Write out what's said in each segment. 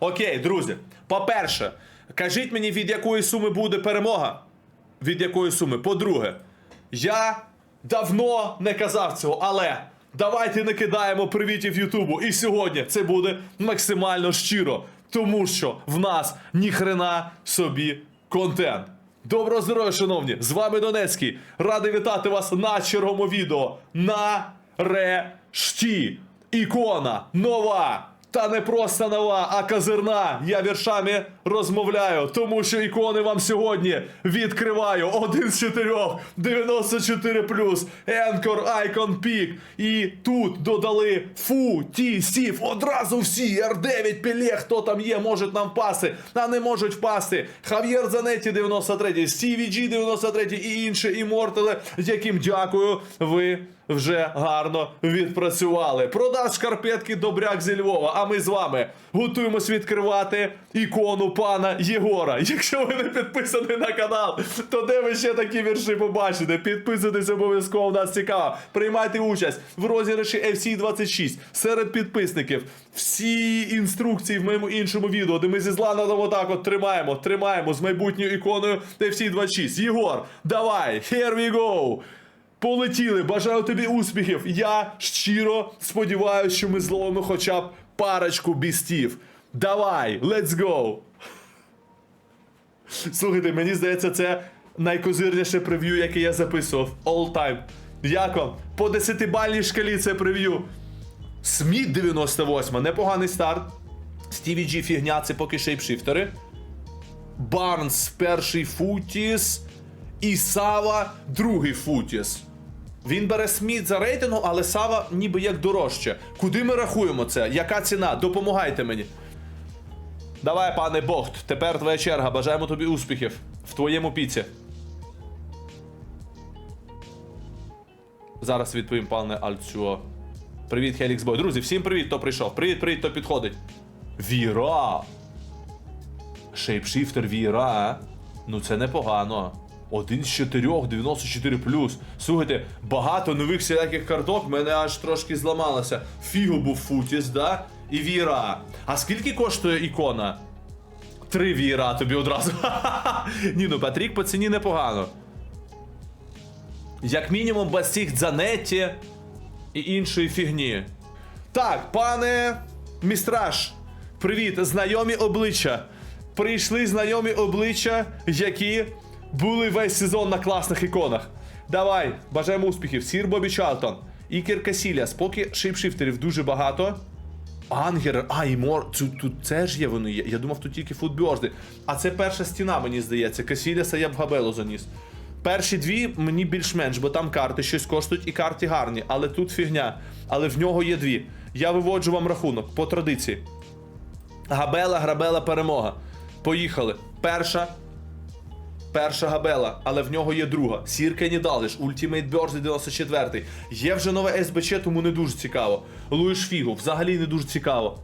Окей, друзі. По-перше, кажіть мені, від якої суми буде перемога. Від якої суми. По-друге, я давно не казав цього, але давайте не кидаємо привітів Ютубу. І сьогодні це буде максимально щиро, тому що в нас ніхрена собі контент. Доброго здоров'я, шановні! З вами Донецький. Радий вітати вас на черговому відео. Нарешті ікона нова. Та не просто нова, а казирна. Я віршами розмовляю, тому що ікони вам сьогодні відкриваю. Один з чотирьох, 94 Енкор, Icon Peak. І тут додали фу, ті, сів, одразу всі. Р9, Пеле, хто там є, можуть нам впасти, а не можуть впасти. Хав'єр Занеті 93, Стіві Джі 93 і інші імортали, яким дякую, ви вже гарно відпрацювали. Продаж шкарпетки Добряк зі Львова. А ми з вами готуємось відкривати ікону пана Єгора. Якщо ви не підписані на канал, то де ви ще такі вірші побачите? Підписуйтесь обов'язково, нас цікаво. Приймайте участь в розіграші FC26 серед підписників. Всі інструкції в моєму іншому відео, де ми зі Зланом отак от тримаємо, тримаємо з майбутньою іконою FC26. Єгор, давай, here we go! Полетіли, бажаю тобі успіхів. Я щиро сподіваюся, що ми зловимо хоча б парочку бістів. Давай, let's go! Слухайте, мені здається, це найкозирніше прев'ю, яке я записував. All time. Як вам? По 10-бальній шкалі це прев'ю. Сміт 98, непоганий старт. Стіві Джі фігня, це поки шейпшифтери. Барнс перший футіс. І Сава другий футіс. Він бере Сміт за рейтингу, але Сава ніби як дорожче. Куди ми рахуємо це? Яка ціна? Допомагайте мені. Давай, пане Богт, тепер твоя черга. Бажаємо тобі успіхів в твоєму піці. Зараз відповім, пане Альцюо. Привіт, Хелікс Бой. Друзі, всім привіт, хто прийшов. Привіт, привіт, хто підходить. Віра. Шейпшифтер Віра. Ну це непогано. Один з чотирьох, 94 Слухайте, багато нових всіляких карток, мене аж трошки зламалося. Фіго був Футіс, да? І Віра. А скільки коштує ікона? Три Віра тобі одразу. Ні, ну Патрік по ціні непогано. Як мінімум без цих дзанетті і іншої фігні. Так, пане містраж, привіт, знайомі обличчя. Прийшли знайомі обличчя, які були весь сезон на класних іконах. Давай, бажаємо успіхів. Сір Бобі Чалтон, Ікер Касіліас, поки шейпшифтерів дуже багато. Ангер, а, і мор. Тут, це ж є вони. Я думав, тут тільки футбьорди. А це перша стіна, мені здається. Касіліаса я б Габелу заніс. Перші дві мені більш-менш, бо там карти щось коштують і карти гарні, але тут фігня. Але в нього є дві. Я виводжу вам рахунок по традиції. Габела, грабела, перемога. Поїхали. Перша. Перша габела, але в нього є друга. Сірка Нідалиш, Ultimate Birds 94. Є вже нове СБЧ, тому не дуже цікаво. Луїш Фігу, взагалі не дуже цікаво.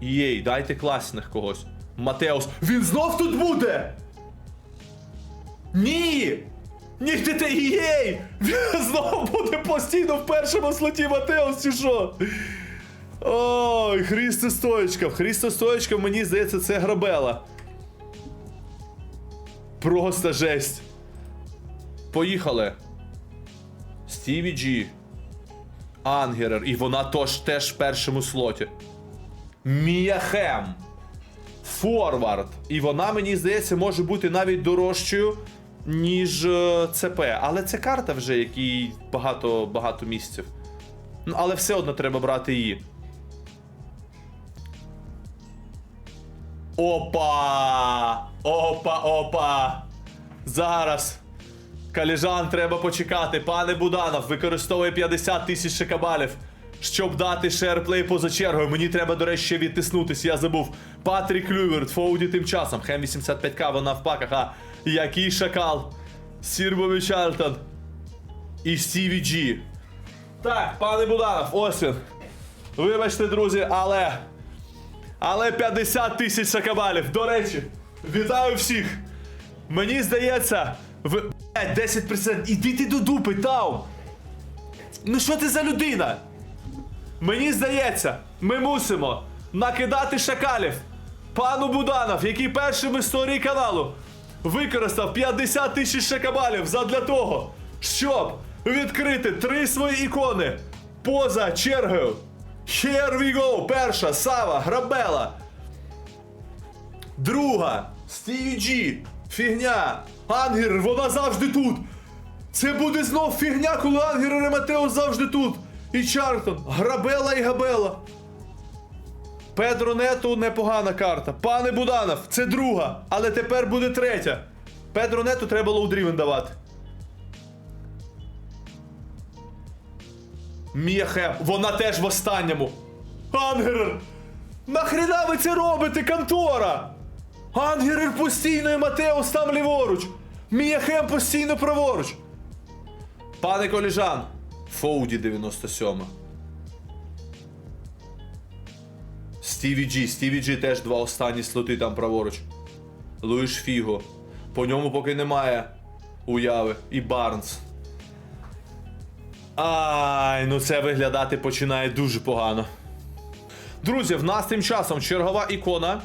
Єй, дайте класних когось. Матеус. Він знов тут буде! Ні! Ні, ти те єй! Він знову буде постійно в першому слоті Матеус, чи що? Ой, Христо Стоєчка. Христо Стоєчка, мені здається, це грабела. Просто жесть. Поїхали. Стіві Джі. Ангерер. І вона тож теж в першому слоті. Мія Хем. Форвард. І вона, мені здається, може бути навіть дорожчою, ніж е, ЦП. Але це карта вже, якій багато багато місяців. Ну, але все одно треба брати її. Опа! Опа, опа! Зараз. Каліжан треба почекати. Пане Буданов використовує 50 тисяч шикабалів, щоб дати шерплей поза чергою. Мені треба, до речі, ще відтиснутись, я забув. Патрік Люверт, Фоуді тим часом. Хем 85к, вона в паках. А який шакал. Сірбові Чарлтон. І Джі. Так, пане Буданов, ось він. Вибачте, друзі, але. Але 50 тисяч шакабалів. До речі, вітаю всіх. Мені здається. Блядь, 10%. Іди ти до дупи, Тау. Ну що ти за людина? Мені здається, ми мусимо накидати шакалів Пану Буданов, який перший в історії каналу використав 50 тисяч шакабалів задля того, щоб відкрити три свої ікони поза чергою. Here we go! Перша Сава, Грабела. Друга Стіві Джі. Фігня. Ангер, вона завжди тут. Це буде знов фігня, коли Ангер і Рематео завжди тут. І Чартон, Грабела і Габела. Педро Нету непогана карта. Пане Буданов, це друга, але тепер буде третя. Педро Нету треба лоудрівен давати. Міяхем, вона теж в останньому. Ангерер! Нахрена ви це робите, контора? Ангерер постійно і Матеус там ліворуч. Міяхем постійно праворуч. Пане коліжан, Фоуді 97. Стіві Джі, Стіві Джі теж два останні слоти там праворуч. Луїш Фіго. По ньому поки немає уяви. І Барнс. Ай, ну це виглядати починає дуже погано. Друзі, в нас тим часом чергова ікона.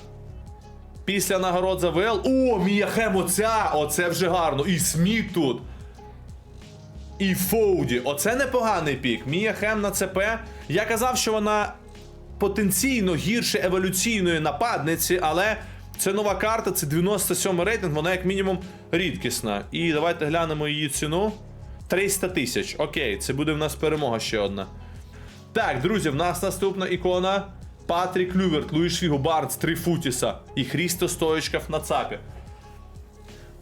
Після нагород за ВЛ. О, Міяхем, оця! Оце вже гарно. І Сміт тут. І Фоуді. Оце непоганий пік. Мія Хем на ЦП. Я казав, що вона потенційно гірше еволюційної нападниці, але це нова карта, це 97 рейтинг, вона як мінімум рідкісна. І давайте глянемо її ціну. 300 тисяч. Окей, це буде в нас перемога ще одна. Так, друзі, в нас наступна ікона. Патрік Люверт, Луїш Фігу, Барнс, Трифутіса і Хрісто Стоєчков на ЦАПі.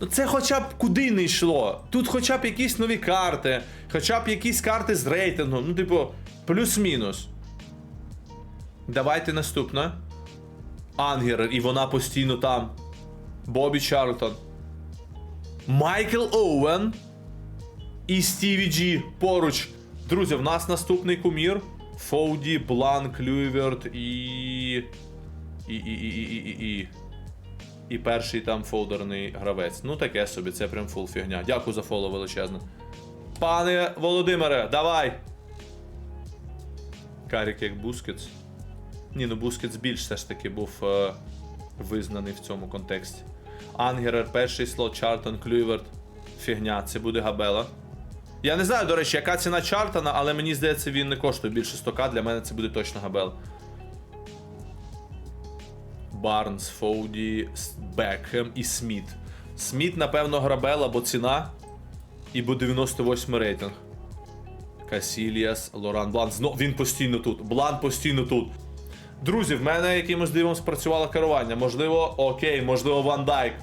Ну це хоча б куди не йшло. Тут хоча б якісь нові карти, хоча б якісь карти з рейтингу. Ну, типу, плюс-мінус. Давайте наступна. Ангер, і вона постійно там. Бобі Чарлтон. Майкл Оуен. І Стіві Джі поруч. Друзі, в нас наступний кумір. Фоуді, Бланк, Люверт і. І. І. І. І. І. І. І перший там фолдерний гравець. Ну таке собі, це прям фул фігня. Дякую за фоло величезне. Пане Володимире, давай! Карік як Бускетс. Ні, ну Бускетс більш все ж таки був е, визнаний в цьому контексті. Ангерер, перший слот, Чартон, Клюверт. Фігня, це буде Габела. Я не знаю, до речі, яка ціна Чартона, але мені здається, він не коштує більше 100к. Для мене це буде точно Габела. Барнс, Фоуді, Бекхем і Сміт. Сміт, напевно, грабела, бо ціна. І буде 98 рейтинг. Касіліас, Лоран Блан. Знов він постійно тут. Блан постійно тут. Друзі, в мене якимось дивом спрацювало керування. Можливо, окей, можливо, Ван Дайк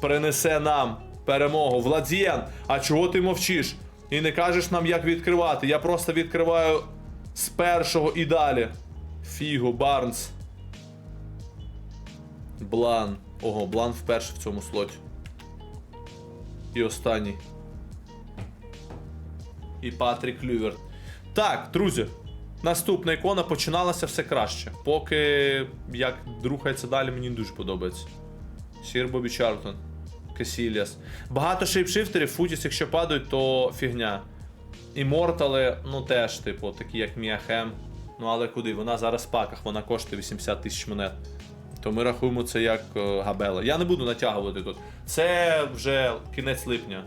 принесе нам перемогу. Владієн, а чого ти мовчиш? І не кажеш нам, як відкривати. Я просто відкриваю з першого і далі. Фіго, Барнс. Блан. Ого, Блан вперше в цьому слоті. І останній. І Патрік Люверт. Так, друзі. Наступна ікона починалася все краще. Поки як рухається далі, мені дуже подобається. Сір Бобі Чарлтон. Касіліас. Багато шейпшифтерів, футіс, якщо падають, то фігня. Імортали, ну теж, типу, такі як Міахем. Ну але куди? Вона зараз в паках, вона коштує 80 тисяч монет. То ми рахуємо це як е, габела. Я не буду натягувати тут. Це вже кінець липня.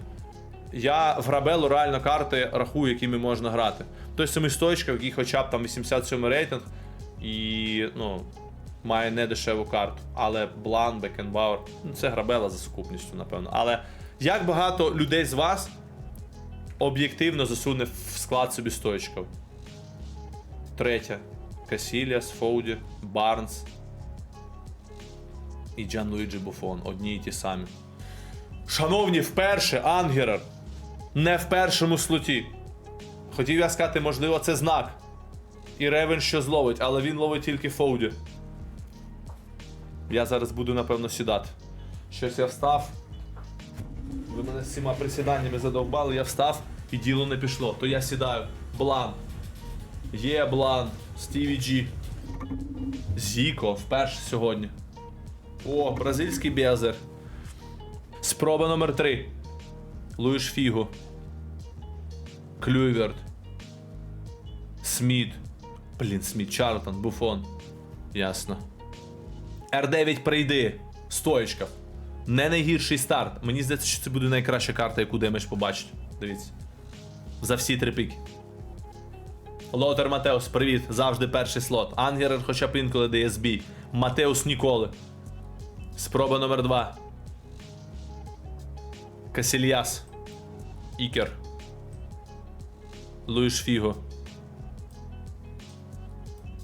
Я в грабелу реально карти рахую, якими можна грати. Той самий стоечка, який хоча б там 87 рейтинг і ну, має недешеву карту. Але Блан, Бекенбауер, ну це грабела за сукупністю, напевно. Але як багато людей з вас об'єктивно засуне в склад собі стоечків? Третя. Касіліас, Фоуді, Барнс і Джан Луїджі Буфон. Одні і ті самі. Шановні, вперше Ангерер. Не в першому слоті. Хотів я сказати, можливо, це знак. І Ревен що зловить, але він ловить тільки Фоуді. Я зараз буду, напевно, сідати. Щось я встав. Ви мене з цими присіданнями задовбали, я встав і діло не пішло. То я сідаю. Блан. Є Блан. Стіві Джі. Зіко вперше сьогодні. О, бразильський Безер. Спроба номер 3. Луїш Фіго. Клюверт. Сміт. Блін, Сміт, Чарлтон, Буфон. Ясно. Р9 прийди. Стоєчка. Не найгірший старт. Мені здається, що це буде найкраща карта, яку демедж побачить. Дивіться. За всі три піки. Лотер Матеус, привіт. Завжди перший слот. Ангерер хоча б інколи дає збій. Матеус ніколи. Спроба номер два. Касільяс. Ікер. Луїш Фіго.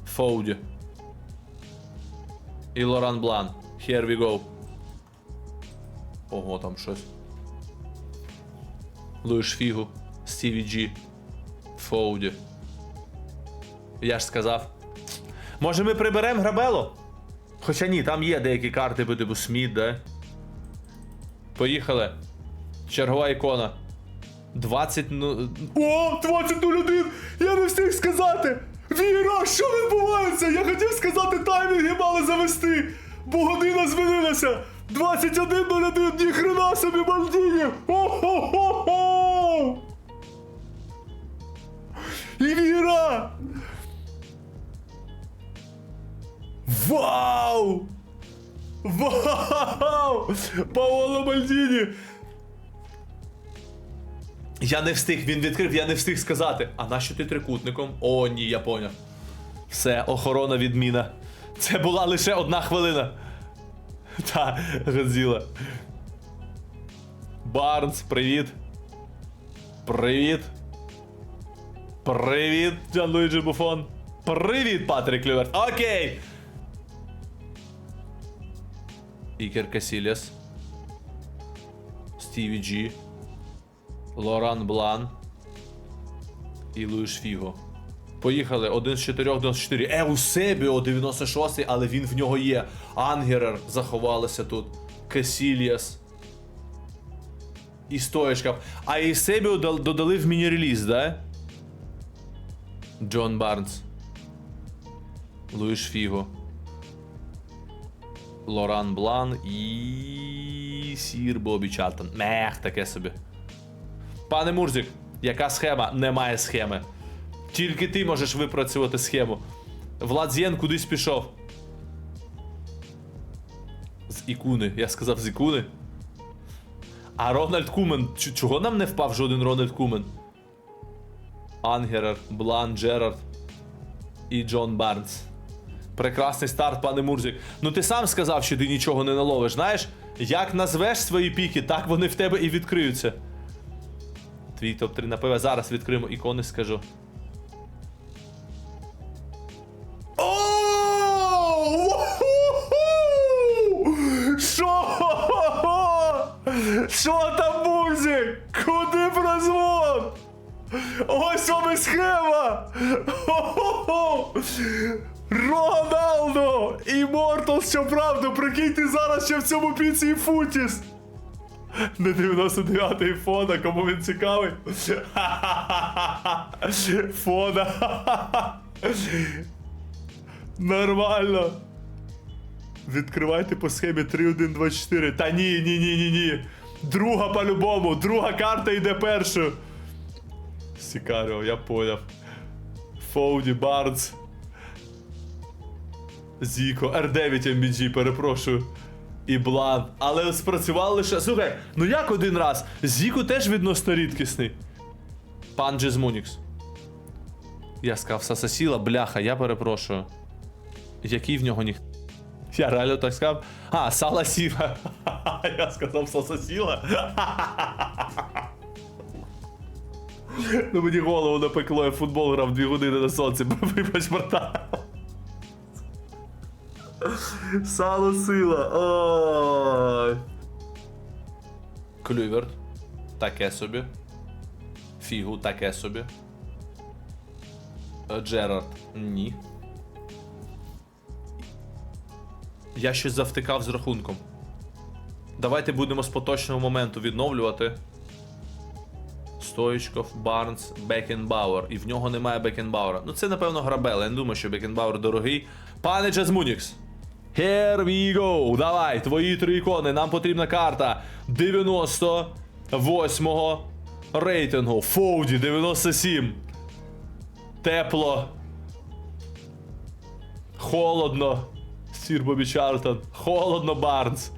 Фоуді. І Лоран Блан. Here we go. Ого, там щось. Луїш Фігу. Стіві Джі. Фоуді. Я ж сказав. Може ми приберемо грабело? Хоча ні, там є деякі карти, типу Сміт, да? Поїхали. Чергова ікона. 20 ну. О, 20.01! Я не встиг сказати! Віра, що відбувається? Я хотів сказати таймінги мали завести! Бо година змінилася! 21.01, ніхрена собі Мальдіні! О-хо-хо-хо! І Віра! Вау! Вау! Паоло Мальдіні! Я не встиг, він відкрив, я не встиг сказати. А нащо ти трикутником? О, ні, я поняв. Все, охорона відміна. Це була лише одна хвилина. Та, Годзіла. Барнс, привіт. Привіт. Привіт, Джан Луїджі Буфон. Привіт, Патрік Клюверт. Окей. Ікер Касіліас. Стіві Джі. Лоран Блан. І Луїш Фіго. Поїхали. Один з 4 94. Еусебіо 96, але він в нього є. Ангерер заховалися тут. Касіліас. І стоєчка. А Ейсебіо дал- додали в міні-реліз, да? Джон Барнс. Луїш Фіго. Лоран Блан і. Сір Бобі Чаттон. Мех, таке собі. Пане Мурзик, яка схема? Немає схеми. Тільки ти можеш випрацювати схему. Влад Зєн кудись пішов. З ікуни. Я сказав з ікуни. А Рональд Кумен. Чого нам не впав жоден Рональд Кумен? Ангерер, Блан, Джерард і Джон Барнс. Прекрасний старт, пане Мурзик. Ну ти сам сказав, що ти нічого не наловиш. Знаєш, як назвеш свої піки, так вони в тебе і відкриються. Твій топ-3 напевне зараз відкриємо ікони, скажу. Що? Що там, Мурзик? Куди прозвон? Ось вам схема! Роналдо! Іммортал, щоправда, прикинь, ти зараз ще в цьому піці і футіс! Не 99-й фона, кому він цікавий. Фона. Нормально. Відкривайте по схемі 3124. Та ні, ні, ні, ні, ні. Друга по-любому, друга карта йде першою. Сікаріо, я поняв. Фоуді, Барнс. Зіко, R9 MBG, перепрошую. І Блан. Але спрацював лише. Слухай, ну як один раз? Зіку теж відносно рідкісний. Пан Джезмунікс. Я сказав Сасасіла, бляха, я перепрошую. Який в нього ніх. Я реально так сказав. А, Сала Сіла. Я сказав Сасасіла. Ну мені голову напекло, я футбол грав 2 години на сонці. Вибач, братан. Сало сила. Ой. Клюверт. Таке собі. Фігу, таке собі. Е, Джерард. Ні. Я щось завтикав з рахунком. Давайте будемо з поточного моменту відновлювати. Стоїчков, Барнс, Бекенбауер. І в нього немає Бекенбауера. Ну це, напевно, грабел. Я не думаю, що Бекенбауер дорогий. Пане Джазмунікс. Here we go. Давай, твої три ікони. Нам потрібна карта 98-го рейтингу. Фоуді 97. Тепло. Холодно. Сір Бобі Чартон. Холодно, Барнс.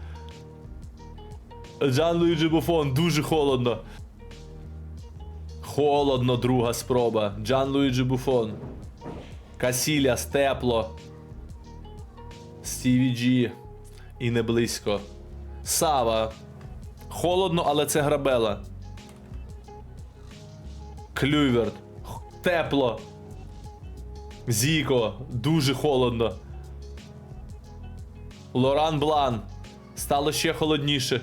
Джан Луїджі Буфон, дуже холодно. Холодно, друга спроба. Джан Луїджі Буфон. Касіляс, тепло. Стіві Джі. І не близько. Сава. Холодно, але це грабела. Клюверт. Тепло. Зіко. Дуже холодно. Лоран Блан. Стало ще холодніше.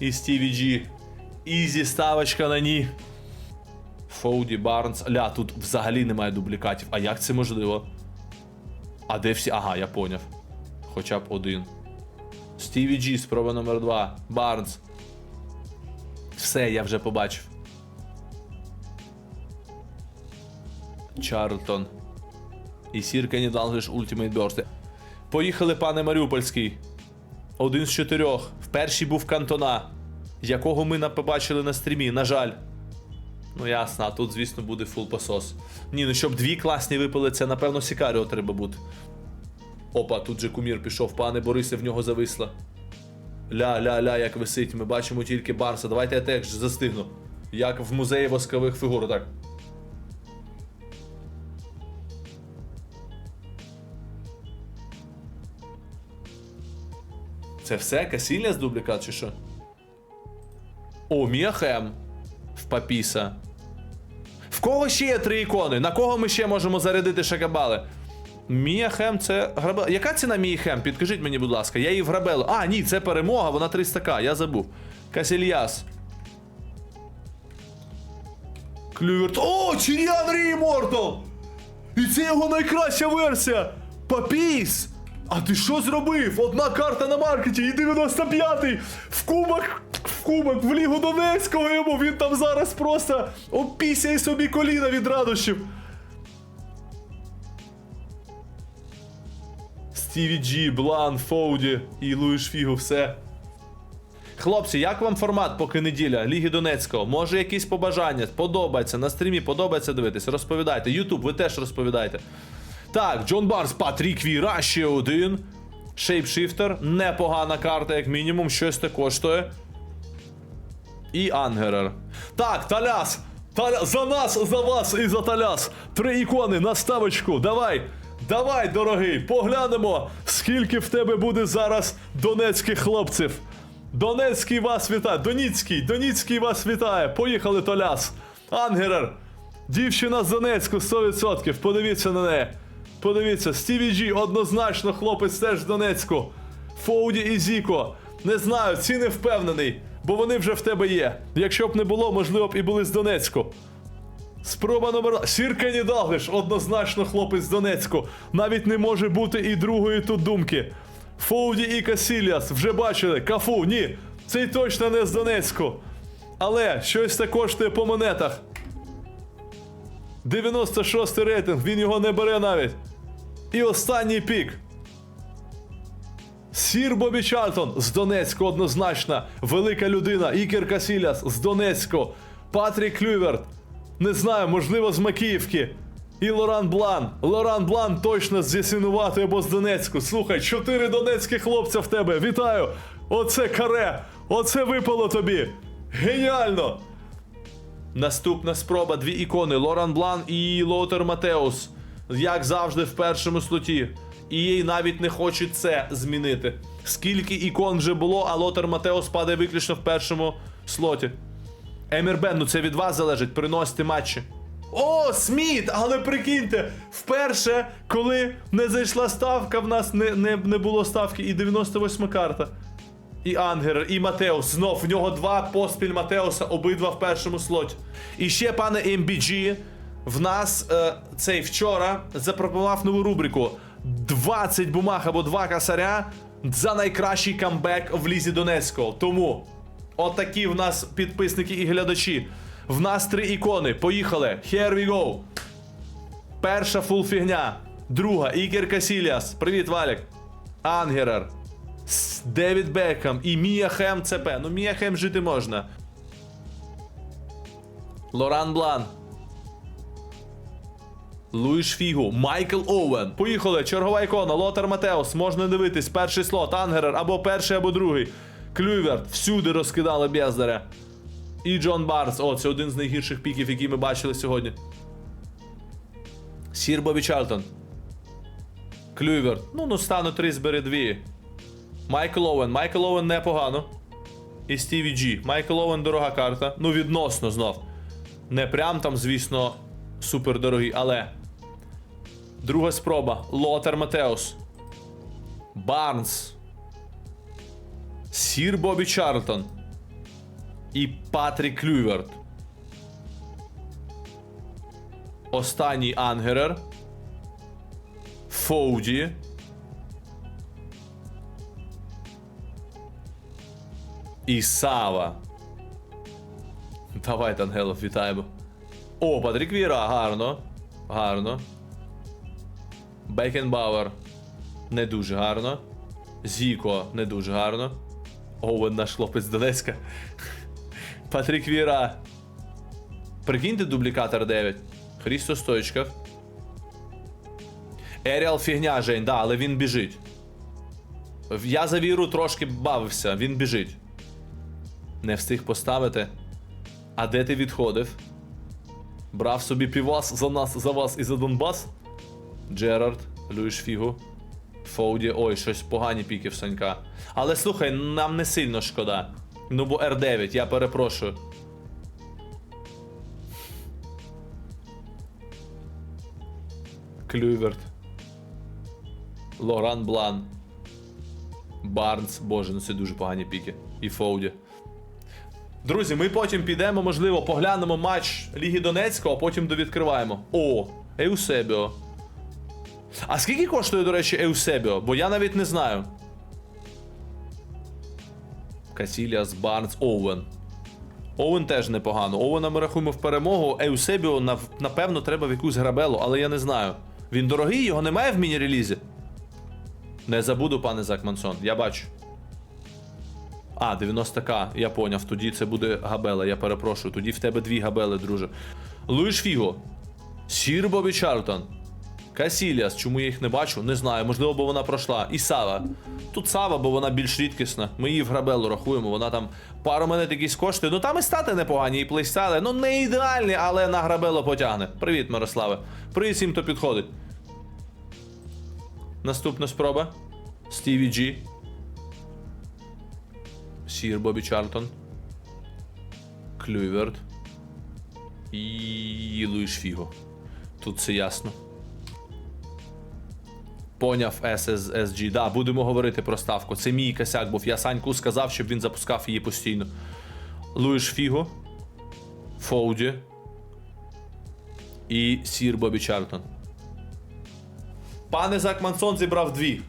І Стіві Джі. Ізі ставочка на ні. Фоуді, Барнс. Ля, тут взагалі немає дублікатів. А як це можливо? А де всі. Ага, я поняв. Хоча б один. Стіві Джі, спроба номер 2. Барнс. Все, я вже побачив. Чарлтон. І Сір Кенні Далглиш Ультімейт Бёрсти. Поїхали, пане Маріупольський. Один з чотирьох. В першій був Кантона, якого ми побачили на стрімі, на жаль. Ну ясно, а тут, звісно, буде фул посос. Ні, ну щоб дві класні випали, це напевно Сікаріо треба бути. Опа, тут же кумір пішов, пане Борисе, в нього зависло. Ля-ля-ля, як висить, ми бачимо тільки Барса. Давайте я теж застигну. Як в музеї воскових фігур, так. Це все? Касілля з дублікат чи що? О, Міахем. В Папіса. В кого ще є три ікони? На кого ми ще можемо зарядити шакабали? Міахем це грабела. Яка ціна Міахем? Підкажіть мені, будь ласка. Я її в. А, ні, це перемога, вона 300к, я забув. Касільяс. Клюверт. О, Чіріан Рімортал! І це його найкраща версія! Папіс! А ти що зробив? Одна карта на маркеті і 95-й! В кубок! В кубок, в Лігу Донецького йому! Він там зараз просто опісяє собі коліна від радощів! Стіві Джі, Блан, Фоуді і Луїш Фігу, все. Хлопці, як вам формат, поки неділя Ліги Донецького? Може, якісь побажання? Подобається на стрімі, подобається дивитись. Розповідайте. Ютуб, ви теж розповідайте. Так, Джон Барс, Патрік Віра, ще один. Шейпшифтер, непогана карта, як мінімум, щось те коштує. І Ангерер. Так, Таляс! Таля... За нас, за вас і за Таляс! Три ікони на ставочку. Давай! Давай, дорогий, поглянемо, скільки в тебе буде зараз донецьких хлопців. Донецький вас вітає. Доніцький, Доніцький вас вітає. Поїхали, Толяс. Ангерер. Дівчина з Донецьку 100%. Подивіться на неї. Подивіться, Стіві Джі, однозначно, хлопець теж з Донецьку. Фоуді і Зіко. Не знаю, ці не впевнений, бо вони вже в тебе є. Якщо б не було, можливо б і були з Донецьку. Спроба номер. Сіркані Далглиш, однозначно хлопець з Донецьку. Навіть не може бути і другої тут думки. Фоуді і Касіліас вже бачили. Кафу, ні, цей точно не з Донецьку. Але щось це коштує по монетах. 96 рейтинг, він його не бере навіть. І останній пік. Сір Бобі Чартон з Донецьку однозначно. Велика людина. Ікер Касіляс з Донецьку. Патрік Клюверт. Не знаю, можливо, з Макіївки. І Лоран Блан. Лоран Блан точно з Ясинувати або з Донецьку. Слухай, чотири донецьких хлопця в тебе. Вітаю! Оце каре! Оце випало тобі! Геніально! Наступна спроба, дві ікони: Лоран Блан і Лотер Матеус. Як завжди, в першому слоті. І їй навіть не хочуть це змінити. Скільки ікон вже було, а Лотер Матеус падає виключно в першому слоті. Емірбен, ну це від вас залежить, приносите матчі. О, Сміт! Але прикиньте, вперше, коли не зайшла ставка, в нас не, не, не було ставки, і 98 карта. І Ангер, і Матеус. Знов в нього два поспіль Матеуса, обидва в першому слоті. І ще, пане MBG, в нас е, цей вчора запропонував нову рубрику: 20 бумаг або 2 касаря за найкращий камбек в Лізі Донецького. Тому отакі в нас підписники і глядачі. В нас три ікони. Поїхали. Here we go. Перша фул фігня. Друга Ікер Касіліас. Привіт, Валік. Ангерер. Девід Бекхам і Мія Хем ЦП. Ну, Мія Хем жити можна. Лоран Блан. Луїш Фігу, Майкл Оуен. Поїхали, чергова ікона, Лотар Матеус. Можна дивитись, перший слот, Ангерер, або перший, або другий. Клюверт, всюди розкидали Бєздаря. І Джон Барнс. О, це один з найгірших піків, які ми бачили сьогодні. Сір Бобі Чарлтон. Клюверт. Ну, ну стану три, збери дві. Майкл Оуен. Майкл Оуен непогано. І Стіві Джі. Майкл Оуен дорога карта. Ну, відносно знов. Не прям там, звісно, супер дорогий, але. Друга спроба. Лотер Матеус. Барнс. Сір Бобі Чарлтон. І Патрік Клюверт. Останній Ангерер. Фоуді. І Сава. Давайте, Ангелов, вітаємо. О, Патрік Віра, гарно. Гарно. Бекенбауер. Не дуже гарно. Зіко не дуже гарно. Оуен наш хлопець з Донецька. Патрік Віра. Прикиньте дублікатор 9. Хрісто Стоїчков. Еріал фігня, Жень, да, але він біжить. Я за віру трошки бавився, він біжить. Не встиг поставити. А де ти відходив? Брав собі півас за нас, за вас і за Донбас? Джерард, Люїш Фігу. Фоуді, ой, щось погані піки в Санька. Але слухай, нам не сильно шкода. Ну бо R9, я перепрошую. Клюверт. Лоран Блан. Барнс. Боже, ну це дуже погані піки. І Фоуді. Друзі, ми потім підемо, можливо, поглянемо матч Ліги Донецького, а потім довідкриваємо. О, Еусебіо. А скільки коштує, до речі, Еусебіо? Бо я навіть не знаю. Касіліас, Барнс, Оуен. Оуен теж непогано. Оуена ми рахуємо в перемогу. Еусебіо, напевно, треба в якусь грабелу, але я не знаю. Він дорогий, його немає в міні-релізі. Не забуду, пане Закмансон, я бачу. А, 90к, я поняв. Тоді це буде габела, я перепрошую. Тоді в тебе дві габели, друже. Луїш Фіго. Сір Бобі Чарлтон. Касіліас, чому я їх не бачу? Не знаю, можливо, бо вона пройшла. І Сава. Тут Сава, бо вона більш рідкісна. Ми її в грабелу рахуємо, вона там пару монет якісь коштує. Ну там і стати непогані, і плейстайли. Ну не ідеальні, але на грабело потягне. Привіт, Мирославе. Привіт всім, хто підходить. Наступна спроба. Стіві Джі. Сір Бобі Чарлтон. Клюверт. І Луїш Фіго. Тут все ясно. Поняв SSG. Да, будемо говорити про ставку. Це мій косяк був. Я Саньку сказав, щоб він запускав її постійно. Луїш Фіго. Фоуді. І Сір Бобі Чарлтон. Пане Закмансон зібрав дві.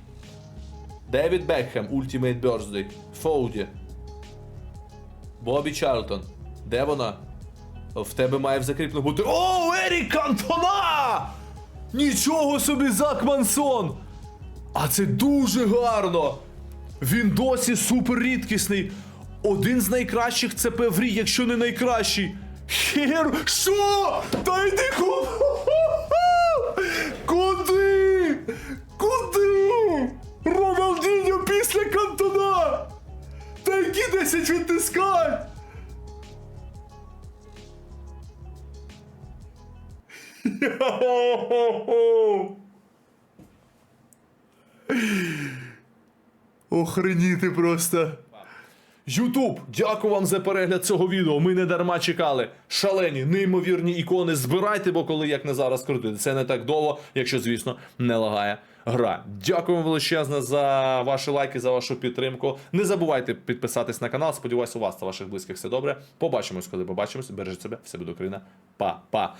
Девід Бекхем, Ultimate Birthday. Фоуді. Бобі Чарлтон. Де вона? В тебе має в закріплено бути. О, Ерік Кантона! Нічого собі, Закмансон! А це дуже гарно! Він досі супер рідкісний. Один з найкращих ЦП в якщо не найкращий. Хер. Що? Та йди ку- Охреніти просто. Ютуб, дякую вам за перегляд цього відео. Ми не дарма чекали. Шалені, неймовірні ікони. Збирайте, бо коли як не зараз крутити. Це не так довго, якщо, звісно, не лагає гра. Дякую вам величезно за ваші лайки, за вашу підтримку. Не забувайте підписатись на канал. Сподіваюсь, у вас та ваших близьких все добре. Побачимось, коли побачимось. Бережіть себе, все буде Україна. Па-па.